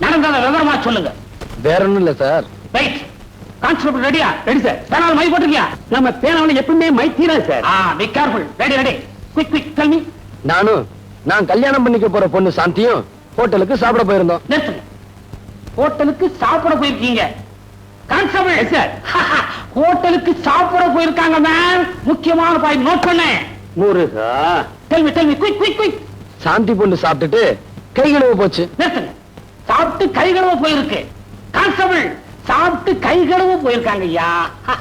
நடந்தத விவரமா சொல்லுங்க. வேற ஒண்ணும் இல்ல சார். ரைட் கான்ஸ்டபிள் ரெடியா ரெடி சார் பேனால மை போட்டுருக்கியா? நம்ம பேனால எப்பவுமே மை தீரா sir ah be careful ready ready quick quick tell me நானும் நான் கல்யாணம் பண்ணிக்க போற பொண்ணு சாந்தியும் ஹோட்டலுக்கு சாப்பிட போயிருந்தோம். நிறுத்துங்க ஹோட்டலுக்கு சாப்பிட போயிருக்கீங்க. கான்ஸ்டபிள் சார் ஹோட்டலுக்கு சாப்பிட போயிருக்காங்க மேம் முக்கியமான பாயிண்ட் நோட் பண்ணேன் முருகா. Tell me tell me quick quick quick Shanti பொண்ணு சாப்பிட்டுட்டு கை கழுவ போச்சு நிறுத்துங்க சாப்பிட்டு கை கழுவ போயிருக்கு. கான்ஸ்டபிள் சாப்பிட்டு கை கழுவ போயிருக்காங்க ஐயா.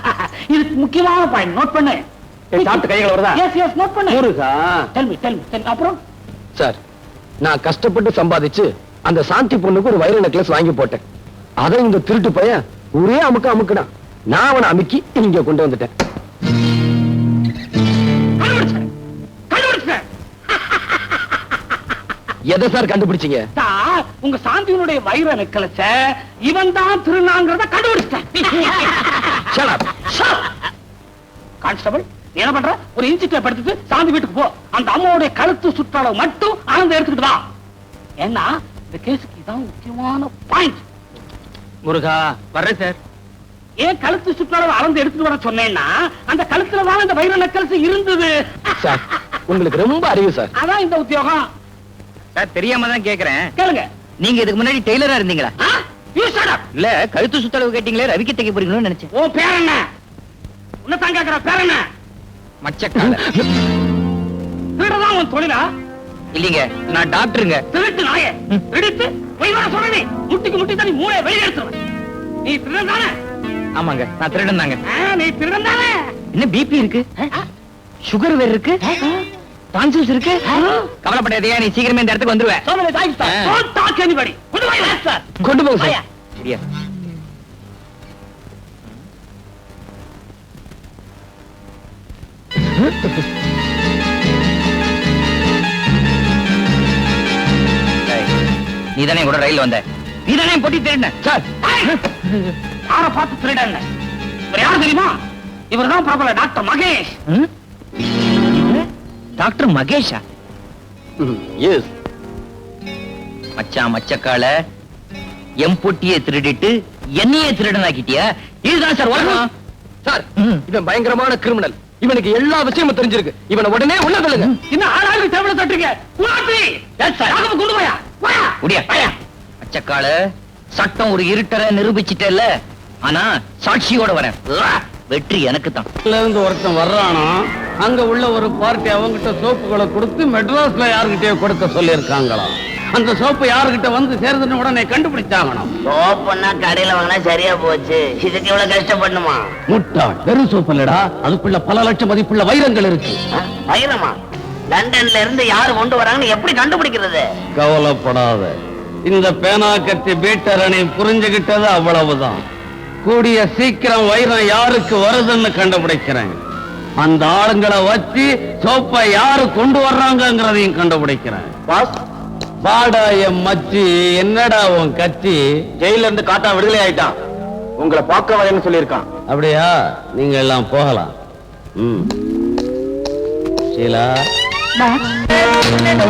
இது முக்கியமான பாயிண்ட் நோட் பண்ணு. சாப்பிட்டு கை கழுவுறதா? எஸ் எஸ் நோட் பண்ணு. முருகா. டெல் மீ டெல் மீ அப்புறம்? சார் நான் கஷ்டப்பட்டு சம்பாதிச்சு அந்த சாந்தி பொண்ணுக்கு ஒரு வைர நெக்லஸ் வாங்கி போட்டேன். அதை இந்த திருட்டு பையன் ஒரே அமுக்க அமுக்குனான் நான் அவனை அமுக்கி இங்க கொண்டு வந்துட்டேன். எதை சார் கண்டுபிடிச்சீங்க? உங்க சாந்தியினுடைய வைர நெக்கலச்ச இவன் தான் திருநாங்கிறத. கான்ஸ்டபிள் நீ என்ன பண்ற? ஒரு இன்ச்சு டேப் எடுத்துட்டு சாந்தி வீட்டுக்கு போ. அந்த அம்மாவுடைய கழுத்து சுற்றளவு மட்டும் ஆனந்த எடுத்துக்கிட்டு வா. ஏன்னா இந்த கேஸுக்கு இதான் முக்கியமான பாயிண்ட் முருகா வர்றேன் சார். ஏன் கழுத்து சுற்றளவு அளந்து எடுத்துட்டு வர சொன்னேன்னா அந்த கழுத்துல தான் இந்த வைர நெக்கல்ஸ் இருந்தது. சார் உங்களுக்கு ரொம்ப அறிவு சார். அதான் இந்த உத்தியோகம். சார் தெரியாம தான் கேக்குறேன். கேளுங்க. நீங்க இதுக்கு முன்னாடி டெய்லரா இருந்தீங்களா. இல்ல கழுத்து சுத்தளவு கேட்டீங்களே ரவிக்கு தைக்க போறீங்களோன்னு நினைச்சேன். பேர் என்ன? உன்னதான் கேக்குற பேர் என்ன? மச்சக்கால. திருடுதான் உன் தொழிலா? இல்லீங்க நான் டாக்டருங்க. திருட்டு நாய. எடுத்து போய் வர சொல்ற நீ. முட்டிக்கு முட்டி தண்ணி மூளை வெளியே எடுத்துருவேன் நீ திருடன் தானே? ஆமாங்க நான் திருடன் தாங்க. நீ திருடன் தானே? என்ன பிபி இருக்கு? சுகர் வேற இருக்கு? டான்சில்ஸ் இருக்கு? கவலைப்படாதீங்க நீ சீக்கிரமே இந்த இடத்துக்கு வந்துருவேன். So many thanks, sir. ஆ. Don't talk anybody. கொண்டு sir. போங்க. சார் சரியா நீ தானே கூட ரயில் வந்த? நீ தானே பொட்டி திருடின சார். யாரை பார்த்து திருடன் இவர் யார் தெரியுமா? இவர்தான் பிரபல டாக்டர் மகேஷ். டாக்டர் மகேஷா? எஸ் மச்சான் மச்சக்கால எம் பொட்டியை திருடிட்டு என்னையே திருடனாக்கிட்டியா? இதுதான் சார் உலகம். சார். இவன் பயங்கரமான கிரிமினல் இவனுக்கு எல்லா விஷயமும் தெரிஞ்சிருக்கு. இவனை உடனே உள்ள தள்ளுங்க. இன்னும் ஆளாளுக்கு தேவல தட்டுறீங்க கொண்டு போயா? முடியா மச்சக்கால சட்டம் ஒரு இருட்டரை நிரூபிச்சிட்டல ஆனா சாட்சியோட வரேன். வெற்றி எனக்கு தான் இருந்து ஒருத்தன் வர்றானா? அங்க உள்ள ஒரு பார்ட்டி அவங்கிட்ட சோப்புகளை கொடுத்து மெட்ராஸ்ல யாருகிட்டயோ கொடுக்க சொல்லியிருக்காங்களாம் அந்த சோப்பு யாருகிட்ட வந்து சேருதுன்னு உடனே கண்டுபிடிச்சாங்களாம் சோப்புன்னா கடையில வாங்கினா சரியா போச்சு. இதுக்கு இவ்வளவு கஷ்டப்படணுமா? முட்டாள் வெறும் சோப்பு இல்லடா. அதுக்குள்ள பல லட்சம் மதிப்புள்ள வைரங்கள் இருக்கு. வைரமா? லண்டன்ல இருந்து யாரு கொண்டு வராங்கன்னு எப்படி கண்டுபிடிக்கிறது? கவலைப்படாத. இந்த பேனா கத்தி பீட்டரணி புரிஞ்சுகிட்டது அவ்வளவுதான். கூடிய சீக்கிரம் வைரம் யாருக்கு வருதுன்னு கண்டுபிடிக்கிறேன். அந்த ஆளுங்களை வச்சு சோப்பை யாரு கொண்டு வர்றாங்கங்கிறதையும் கண்டுபிடிக்கிறேன். பாஸ். வாடா என் மச்சி என்னடா உன் கத்தி? ஜெயில இருந்து காட்டா விடுதலை ஆயிட்டான். உங்களை பார்க்க வரேன்னு சொல்லியிருக்கான். அப்படியா? நீங்க எல்லாம் போகலாம். ம். ஷீலா. என்னடா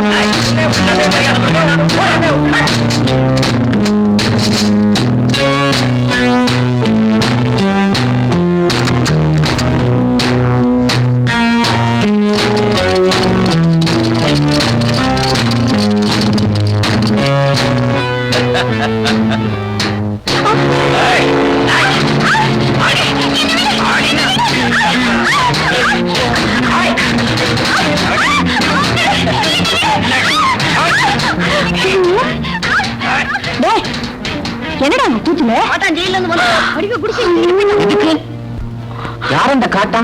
யார் அந்த காட்டா?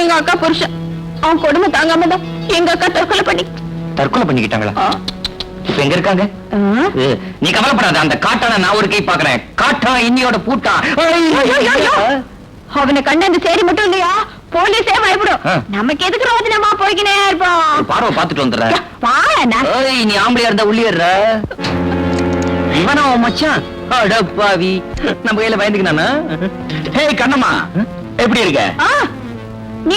எங்க அக்கா புருஷன். அவன் கொடுமை தாங்காம தான் எங்க அக்கா தற்கொலை பண்ணி தற்கொலை பண்ணிக்கிட்டாங்களா? இப்ப எங்க இருக்காங்க? ஏ, நீ கவலைப்படாத அந்த காட்டான நான் ஒரு கை பாக்குறேன் காட்டா இன்னியோட பூட்டா. அவனை கண்ட அந்த சேரி மட்டும் இல்லையா? போலீஸே பயப்படும். நமக்கு எதுக்கு ரோதனமா போய்க்கினே ஒரு இருப்போம் பார்வை வாழ ஏய், நீ ஆம்பளையா இருந்தா உள்ளிடுற இவனா மச்சான்? அடப்பாவி. நம்ம கையில பயந்துக்கினானா ஹேய் கண்ணம்மா. எப்படி இருக்க? நீ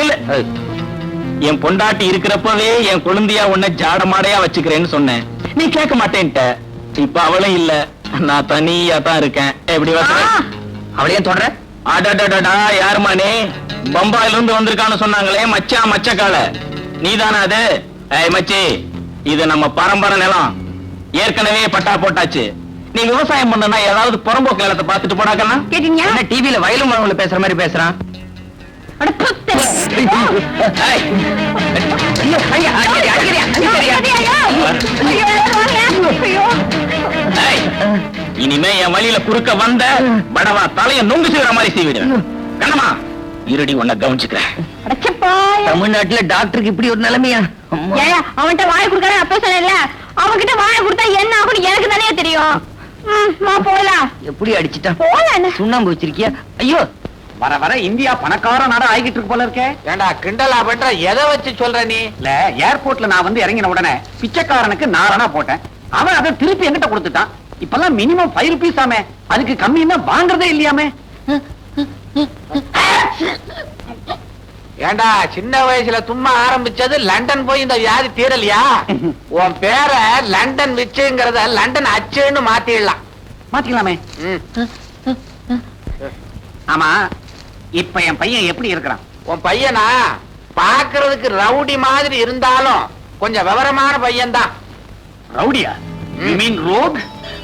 நில்லு. என் பொண்டாட்டி இருக்கிறப்பவே என் குழந்தையா உன்னை ஜாடமாடையா வச்சுக்கிறேன்னு சொன்னேன். நீ கேட்க மாட்டேன்ட்ட. இப்ப அவளும் இல்ல. நான் தனியா தான் இருக்கேன். எப்படி அவளையே தொடர அடடடடா யாருமா நீ? பம்பாயில இருந்து வந்திருக்கான்னு சொன்னாங்களே மச்சான் மச்சக்கால நீதானே அது? ஏய் மச்சி இது நம்ம பரம்பரை நிலம். ஏற்கனவே பட்டா போட்டாச்சு. நீ விவசாயம் பண்ணனா ஏதாவது புறம்போக்கு நிலத்தை பார்த்துட்டு போடாக்கன்னா கேட்டீங்க என்ன டிவில வயலும் மரவுல பேசுற மாதிரி பேசுறான் இனிமே என் வழியில குறுக்க வந்த படவா தலைய நொங்கு செய்யற மாதிரி செய்விடுவேன். கண்ணமா இருடி உன்னை கவனிச்சுக்கிறேன். தமிழ்நாட்டுல டாக்டருக்கு இப்படி ஒரு நிலைமையா? அவன்கிட்ட வாயை கொடுக்கறேன் அப்ப சொன்னேன்ல. அவன்கிட்ட வாயை கொடுத்தா என்ன ஆகும்னு எனக்கு தானே தெரியும். போலாம் எப்படி அடிச்சிட்டா? போலாம் சுண்ணாம்பு வச்சிருக்கியா? ஐயோ! வர வர இந்தியா பணக்கார நாடா ஆகிட்டு இருக்கு போல இருக்கே. ஏண்டா கிண்டலா பண்ற? எதை வச்சு சொல்ற நீ? இல்ல ஏர்போர்ட்ல நான் வந்து இறங்கின உடனே பிச்சைக்காரனுக்கு நாரணா போட்டேன். அவன் அதை திருப்பி என்கிட்ட கொடுத்துட்டான். இப்பெல்லாம் மினிமம் ஃபைவ் ருபீஸ் ஆமே. அதுக்கு கம்மின்னா வாங்குறதே இல்லையாமே. ஏண்டா சின்ன வயசுல தும்மா ஆரம்பிச்சது லண்டன் போய் இந்த வியாதி தீரலையா? உன் பேரை லண்டன் விச்சுங்கிறத லண்டன் அச்சுன்னு மாத்திடலாம். மாத்திக்கலாமே. ஆமா இப்ப என் பையன் எப்படி இருக்கிறான்? உன் பையனா? பாக்குறதுக்கு ரவுடி மாதிரி இருந்தாலும் கொஞ்சம் விவரமான பையன்தான். ரவுடியா? மீன் ரோக்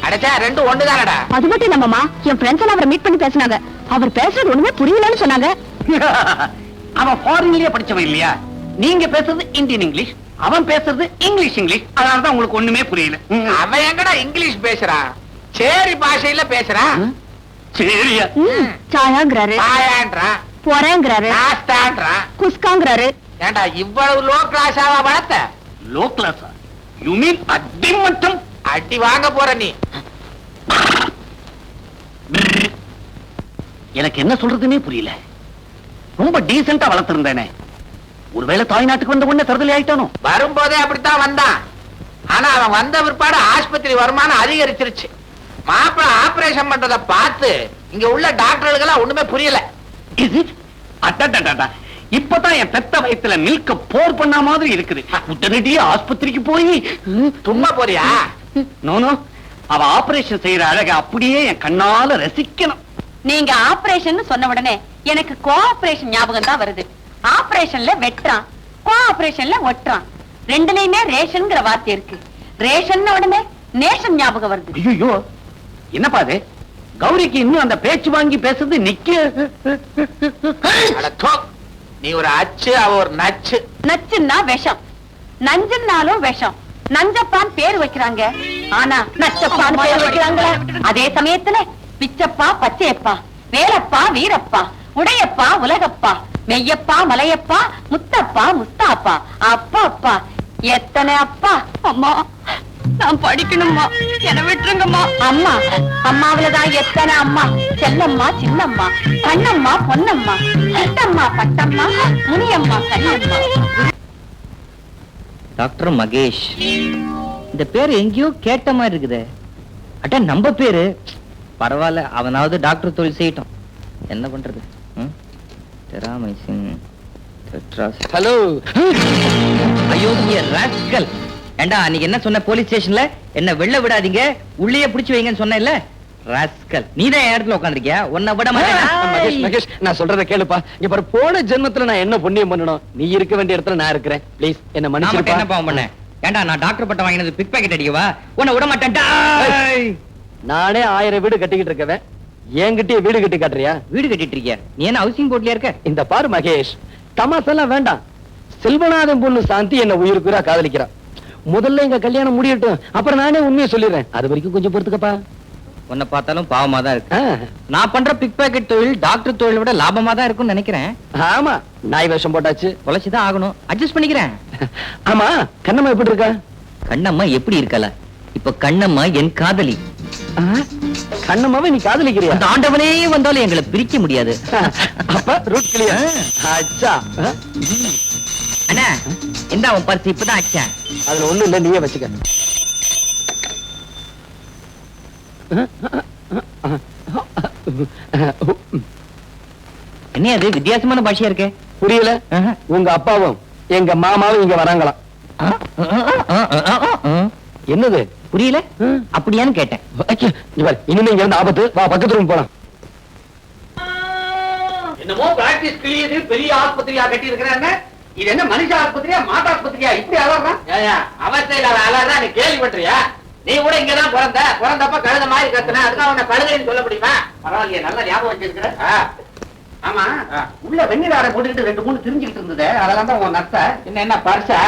அடைச்சா ரெண்டு ஒண்ணுதானடா? அது மட்டும் இல்லம்மாமா என் ஃப்ரெண்ட்ஸ் எல்லாம் அவரை மீட் பண்ணி பேசினாங்க. அவர் பேசுறது ஒண்ணுமே புரியலன்னு சொன்னாங்க. அவன் ஃபாரின்லயே படிச்சவன் இல்லையா? நீங்க பேசுறது இந்தியன் இங்கிலீஷ் அவன் பேசுறது இங்கிலீஷ் இங்கிலீஷ் அதனாலதான் உங்களுக்கு ஒண்ணுமே புரியல. அவன் எங்கடா இங்கிலீஷ் பேசுறான் சேரி பாஷையில பேசுறான் சரியா. சாயாங்கிறாரு. பாயான்றான் பொறேங்கிறாரு. நாஸ்தான்றான் குஸ்காங்கிறாரு. ஏண்டா இவ்வளவு லோ கிளாஸாவா வளர்த்த? லோ கிளாஸா யூ மீன் அடிமட்டம் அடி வாங்க போற நீ. எனக்கு என்ன சொல்றதுன்னே புரியல. ரொம்ப டீசெண்டா வளர்த்திருந்தேனே. ஒருவேளை தாய்நாட்டுக்கு வந்த உடனே தருதலை ஆயிட்டானோ? வரும்போதே அப்படித்தான் வந்தான். ஆனா அவன் வந்த பிற்பாடு ஆஸ்பத்திரி வருமானம் அதிகரிச்சிருச்சு. மாப்பிள்ள ஆபரேஷன் பண்றத பார்த்து இங்க உள்ள டாக்டர்களுக்கெல்லாம் ஒண்ணுமே புரியல. Is it? அடடடடா. இப்பதான் என் பெத்த வயத்துல மில்க போர் பண்ண மாதிரி இருக்குது. உடனடியா ஆஸ்பத்திரிக்கு போய். சும்மா போறியா? நோனோ அவ ஆபரேஷன் செய்யற அழக அப்படியே என் கண்ணால ரசிக்கணும். நீங்க ஆபரேஷன் சொன்ன உடனே எனக்கு கோஆபரேஷன் ஞாபகம் தான் வருது. ஆபரேஷன்ல வெட்டுறான். கோஆபரேஷன்ல ஒட்டுறான். ரெண்டுலயுமே ரேஷன்ங்கிற வார்த்தை இருக்கு. ரேஷன் உடனே நேஷன் ஞாபகம் வருது. ஐயோ என்னப்பா அது? கௌரிக்கு இன்னும் அந்த பேச்சு வாங்கி பேசுறது நிக்க. நீ ஒரு அச்சு அவ ஒரு நச்சு. நச்சுன்னா விஷம். நஞ்சுன்னாலும் விஷம். நஞ்சப்பான் பேர் வைக்கிறாங்க. ஆனா நச்சப்பான் பேர் வைக்கிறாங்களா. அதே சமயத்துல பிச்சப்பா பச்சையப்பா வேலப்பா வீரப்பா. உடையப்பா உலகப்பா மெய்யப்பா மலையப்பா முத்தப்பா முஸ்தாப்பா அப்பா அப்பா எத்தனை அப்பா? அம்மா நான் படிக்கணுமா என்ன விட்டுருங்கம்மா. அம்மா அம்மாவிலதான் எத்தனை அம்மா? செல்லம்மா சின்னம்மா கண்ணம்மா பொன்னம்மா சித்தம்மா பட்டம்மா முனியம்மா கண்ணம்மா டாக்டர் மகேஷ் இந்த பேர் எங்கேயோ கேட்ட மாதிரி இருக்குதே. அட்ட நம்ம பேரு? பரவாயில்ல அவனாவது டாக்டர் தொழில் செய்யட்டும். என்ன பண்றது? ம்? Terramycin hello! ஐயோ ராஸ்கல் ஏண்டா அன்னைக்கு என்ன சொன்ன போலீஸ் ஸ்டேஷன்ல என்ன வெளில விடாதீங்க. உள்ளேயே பிடிச்சு வைங்கன்னு சொன்னேன்ல. ராஸ்கல் நீ தான் இடத்துல உட்காந்துருக்கியா உன்னை விட மகேஷ். மாட்டேன் மகேஷ் நான் சொல்றத கேளுப்பா. இங்க பாரு போன ஜென்மத்துல நான் என்ன புண்ணியம் பண்ணணும்? நீ இருக்க வேண்டிய இடத்துல நான் இருக்கிறேன். ப்ளீஸ் என்ன நான் மட்டும் என்ன பாவம் பண்ணேன் ஏண்டா நான் டாக்டர் பட்டம் வாங்கினது பிக் பாக்கெட் அடிக்கவா? உன்னை விட மாட்டேன். டேய். நானே ஆயிரம் வீடு கட்டிக்கிட்டு இருக்கவன். என்கிட்டயே வீடு கட்டி காட்டுறியா? வீடு கட்டிட்டு இருக்கிய? நீ என்ன ஹவுசிங் போர்ட்லயா இருக்க? இந்த பாரு மகேஷ் தமாசெல்லாம் வேண்டாம். செல்வநாதன் பொண்ணு சாந்தி என்ன உயிருக்குறா காதலிக்கிறா. முதல்ல எங்க கல்யாணம் முடியட்டும் அப்புறம் நானே உண்மையை சொல்லிடுறேன். அது வரைக்கும் கொஞ்சம் பொறுத்துக்கப்பா. உன்னை பார்த்தாலும் பாவமா தான் இருக்கு. நான் பண்ற பிக் பாக்கெட் தொழில் டாக்டர் தொழிலை விட லாபமா தான் இருக்கும்னு நினைக்கிறேன். ஆமா நாய் வேஷம் போட்டாச்சு. உழைச்சுதான் ஆகணும். அட்ஜஸ்ட் பண்ணிக்கிறேன். ஆமா கண்ணம்மா எப்படி இருக்கா? கண்ணம்மா எப்படி இருக்கல? இப்ப கண்ணம்மா என் காதலி. ஆ, கண்ணம்மாவை நீ காதலிக்கிறியா? அந்த ஆண்டவனே வந்தாலும் எங்களை பிரிக்க முடியாது. அப்ப ரூட் கிளியர் அச்சா. அண்ணா இந்த உன் பர்ஸ் இப்பதான் அடிச்சேன். அதுல ஒண்ணும் இல்ல நீயே வச்சுக்க. என்ன அது வித்தியாசமான பாஷையா இருக்கே. புரியல. உங்க அப்பாவும் எங்க மாமாவும் இங்க வராங்களாம். என்னது? புரியல? அப்படியான்னு கேட்டேன். ஐயா, இங்க பாரு, இனிமே இங்க இருந்து ஆபத்து. வா பக்கத்து ரூம் போலாம். என்னமோ பிராக்டிஸ் கிளியது பெரிய ஆஸ்பத்திரியா கட்டி இருக்கிறாங்க இது என்ன மனுஷ ஆஸ்பத்திரியா மாட்டு ஆஸ்பத்திரியா? இப்படி அலறான் அவஸ்தையில அழகா நீ கேள்விப்பட்டியா நீ கூட இங்கதான் பிறந்த. பிறந்தப்ப கழுத மாதிரி கத்துன. அதுக்காக உன்னை கழுதைன்னு சொல்ல முடியுமா? பரவாயில்லையே நல்ல ஞாபகம் வச்சிருக்கிற. ஆமா. உள்ள வெண்ணிலார போட்டுக்கிட்டு ரெண்டு மூணு தெரிஞ்சுக்கிட்டு இருந்தது. அதெல்லாம் தான் உன் நத்த என்ன என்ன பர்சா?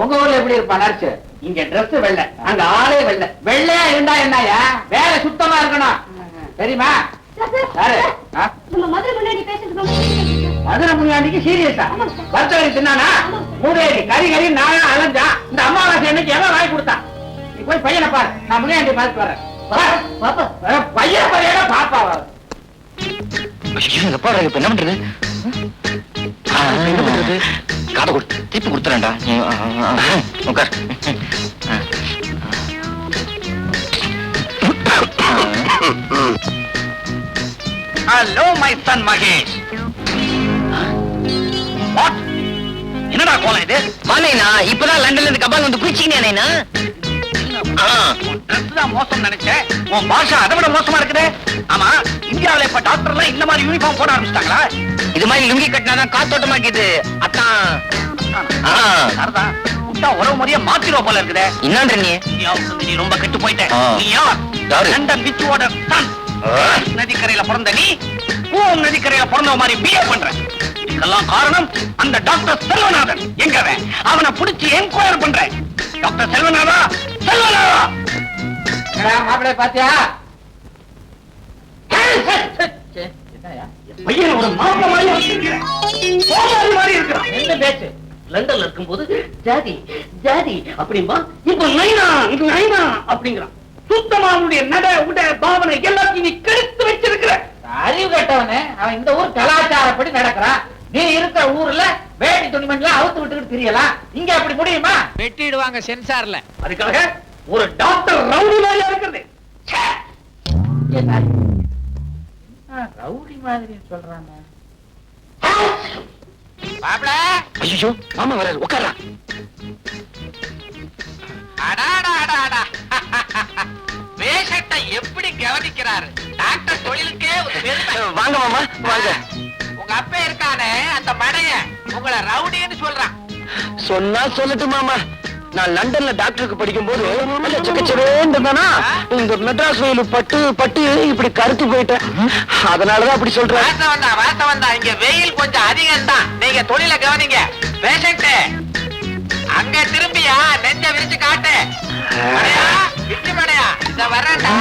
உங்க ஊர்ல எப்படி இருப்பா நர்ஸ்? இங்க Dress வெள்ளை. அங்க ஆளே வெள்ளை. வெள்ளையா இருந்தா என்னயா வேலை சுத்தமா இருக்கணும். தெரியுமா? மதுரை முன்னாடிக்கு சீரியஸா வர்த்தகரி தின்னானா? மூதேவி கறி கறி நானும் அலைஞ்சா? இந்த அம்மாவாசை என்னைக்கு எவன் வாங்கி கொடுத்தான் நீ போய் பையனை பாரு. நான் முன்னாடி பார்த்து வரேன். பாப்பா பையன் பையனா பண்றது? ஆ, என்ன பண்றது? காதை கொடு திருப்பி கொடுத்துறேன்டா. உட்கார். ஹலோ மை சன் மகேஷ் என்னடா கோலம் இது? மாலைனா இப்பதான் லண்டன்ல இருந்து கபால் வந்து தான் மோசம் நினைச்சேன். உன் பாஷா அதை விட மோசமா இருக்குதே. ஆமா இந்தியாவுல இப்ப டாக்டர் எல்லாம் இந்த மாதிரி யூனிஃபார்ம் போட ஆரம்பிச்சிட்டாங்களா? இது மாதிரி லுங்கி கட்டினாதான் காத்தோட்டமா இருக்குது. அத்தான். ஆ. சரிதான் விட்டா உறவு முறைய மாத்திருவ போல இருக்குதே. என்னன்ற நீ நீ ரொம்ப கெட்டு போயிட்ட. நீ யார்? லண்டன் பிச்சுவோட சன் நதிக்கரையில பிறந்த நீ பூ நதிக்கரையில பிறந்த மாதிரி பிஏ பண்ற. இதுக்கெல்லாம் காரணம் அந்த டாக்டர் செல்வநாதன். எங்கவன் அவனை? புடிச்சு என்கொயர் பண்றேன் டாக்டர் செல்வநாதா செல்வநாதா. மாப்பிள்ளை பாத்தியா? பையன் ஒரு மாதிரி வச்சிருக்கிறேன். மாதிரி இருக்கிறான் பேச்சு லண்டன்ல ஜாதி ஜாதி அப்படிம்பா இப்ப நைனா இது நைனா அப்படிங்கிறான் சுத்தமா அவனுடைய நட உட பாவனை எல்லாத்தையும் நீ கெடுத்து வச்சிருக்கிற அறிவு கட்டவனே அவன் இந்த ஊர் கலாச்சாரப்படி நடக்கிறான் நீ இருக்கிற ஊர்ல வேட்டி துணிமணிலாம் அவுத்து விட்டுக்கிட்டு தெரியலாம் இங்க அப்படி முடியுமா வெட்டிடுவாங்க சென்சார்ல அதுக்காக ஒரு டாக்டர் ரவுடி மாதிரி இருக்கிறது ரவுடி மாதிரி சொல்றாங்க. ஐயோ மாமா உட்காரா பேஷண்ட்டை எப்படி கவனிக்கிறாரு? டாக்டர் தொழிலுக்கே வாங்க மாமா வாங்க. உங்க அப்பா இருக்கானே அந்த மடைய உங்களை ரவுடின்னு சொல்றான். சொன்னா சொல்லட்டு மாமா. நான் லண்டன்ல டாக்டருக்கு படிக்கும் போது இருந்தானா? இந்த மெட்ராஸ் வெயில் பட்டு பட்டு இப்படி கருத்து போயிட்டேன். அதனாலதான் அப்படி சொல்றேன். வந்தா வாசம் வந்தா இங்க வெயில் கொஞ்சம் அதிகம் தான் நீங்க தொழில கவனிங்க. பேஷண்ட் அங்க திரும்பியா நெஞ்ச விரிச்சு காட்டு. விட்டு மடையா. இத வரேன்டா